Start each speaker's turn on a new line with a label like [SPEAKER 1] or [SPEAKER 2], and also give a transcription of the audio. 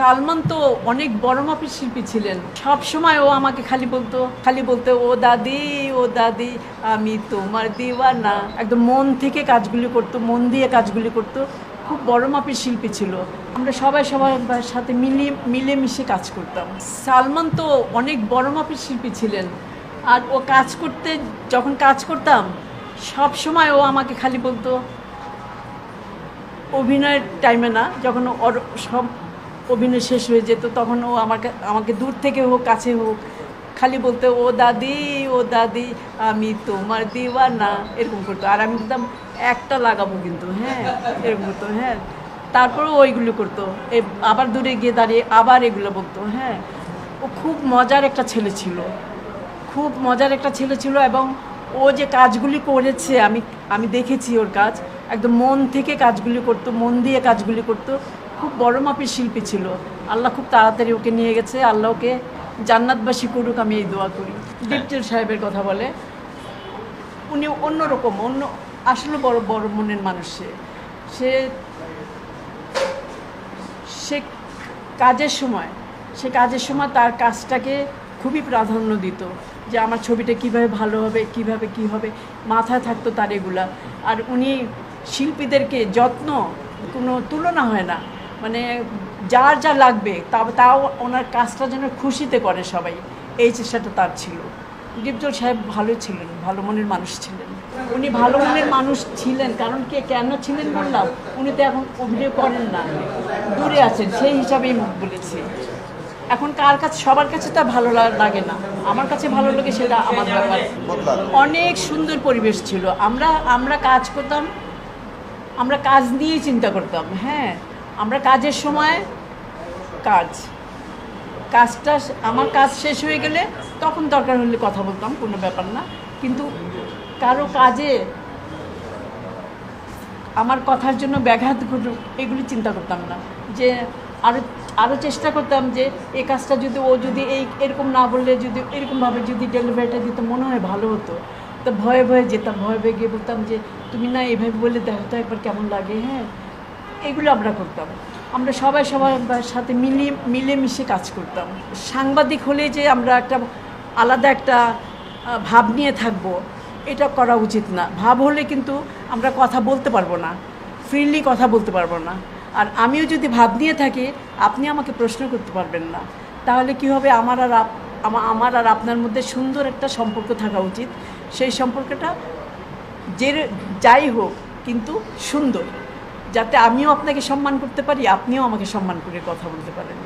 [SPEAKER 1] সালমান তো অনেক বড় মাপের শিল্পী ছিলেন। সব সময় ও আমাকে খালি বলতো খালি বলতো, ও দাদি ও দাদি, আমি তোমার দিওয়ানা। একদম মন থেকে কাজগুলি করতো, মন দিয়ে কাজগুলি করতো। খুব বড় মাপের শিল্পী ছিল। আমরা সবাই সবার সাথে মিলিয়ে মিলেমিশে কাজ করতাম। সালমান তো অনেক বড় মাপের শিল্পী ছিলেন। আর ও কাজ করতে, যখন কাজ করতাম, সব সময় ও আমাকে খালি বলতো, অভিনয়ের টাইমে না, যখন ওর সব অভিনয় শেষ হয়ে যেত, তখন ও আমাকে আমাকে দূর থেকে হোক, কাছে হোক, খালি বলতে, ও দাদি ও দাদি, আমি তোমার দিওয়ানা। এরকম করতো। আর আমি বলতাম, একটা লাগাবো কিন্তু হ্যাঁ? এরকম করতো হ্যাঁ। তারপরেও ওইগুলো করতো। এ, আবার দূরে গিয়ে দাঁড়িয়ে আবার এগুলো বলতো হ্যাঁ। ও খুব মজার একটা ছেলে ছিল। খুব মজার একটা ছেলে ছিল এবং ও যে কাজগুলি করেছে, আমি আমি দেখেছি ওর কাজ। একদম মন থেকে কাজগুলি করতো, মন দিয়ে কাজগুলি করতো। খুব বড় মাপের শিল্পী ছিল। আল্লাহ খুব তাড়াতাড়ি ওকে নিয়ে গেছে। আল্লাহ ওকে জান্নাতবাসী করুক আমি এই দোয়া করি। ডিপটেল সাহেবের কথা বলে। উনি অন্যরকম অন্য আসলে বড় বড় মনের মানুষ সে। সে সে কাজের সময় সে কাজের সময় তার কাজটাকে খুবই প্রাধান্য দিত। যে আমার ছবিটা কীভাবে ভালো হবে কীভাবে কি হবে মাথায় থাকতো তার এগুলা। আর উনি শিল্পীদেরকে যত্ন কোনো তুলনা হয় না। মানে যার যা লাগবে তা তাও ওনার কাজটা যেন খুশিতে করে সবাই। এই চেষ্টাটা তার ছিল। ডিপজল সাহেব ভালো ছিলেন, ভালো মনের মানুষ ছিলেন। উনি ভালো মনের মানুষ ছিলেন, কারণ কে, কেন ছিলেন বললাম, উনি তো এখন অভিনয় করেন না। দূরে আছেন, সেই হিসাবেই মুখ বলেছি। এখন কার কাছে, সবার কাছে তা ভালো লাগে না। আমার কাছে ভালো লাগে সেটা আমার ব্যাপার। অনেক সুন্দর পরিবেশ ছিল। আমরা আমরা কাজ করতাম, আমরা কাজ নিয়েই চিন্তা করতাম হ্যাঁ। আমরা কাজের সময় কাজ। কাজটা, আমার কাজ শেষ হয়ে গেলে তখন দরকার হলে কথা বলতাম, কোনো ব্যাপার না। কিন্তু কারও কাজে আমার কথার জন্য ব্যাঘাত ঘটুক এগুলি চিন্তা করতাম না। যে আরও আরও চেষ্টা করতাম যে এই কাজটা যদি ও যদি এই, এরকম না বললে, যদি এরকমভাবে যদি ডেলিভারিটা দিত, মনে হয় ভালো হতো। তো ভয়ে ভয়ে যেতাম, ভয়ে ভয়ে গিয়ে বলতাম যে, তুমি না এভাবে বলে দেখো তো একবার কেমন লাগে? হ্যাঁ। এগুলো আমরা করতাম। আমরা সবাই সবার সাথে মিলিয়ে মিলেমিশে কাজ করতাম। সাংবাদিক হলে যে আমরা একটা আলাদা একটা ভাব নিয়ে থাকব, এটা করা উচিত না। ভাব হলে কিন্তু আমরা কথা বলতে পারব না। ফ্রিলি কথা বলতে পারব না। আর আমিও যদি ভাব নিয়ে থাকি, আপনি আমাকে প্রশ্ন করতে পারবেন না। তাহলে কি হবে? আমার আর আমা- আমার আর আপনার মধ্যে সুন্দর একটা সম্পর্ক থাকা উচিত। সেই সম্পর্কটা যে যাই হোক, কিন্তু সুন্দর। যাতে আমিও আপনাকে সম্মান করতে পারি আপনিও আমাকে সম্মান করে কথা বলতে পারেন।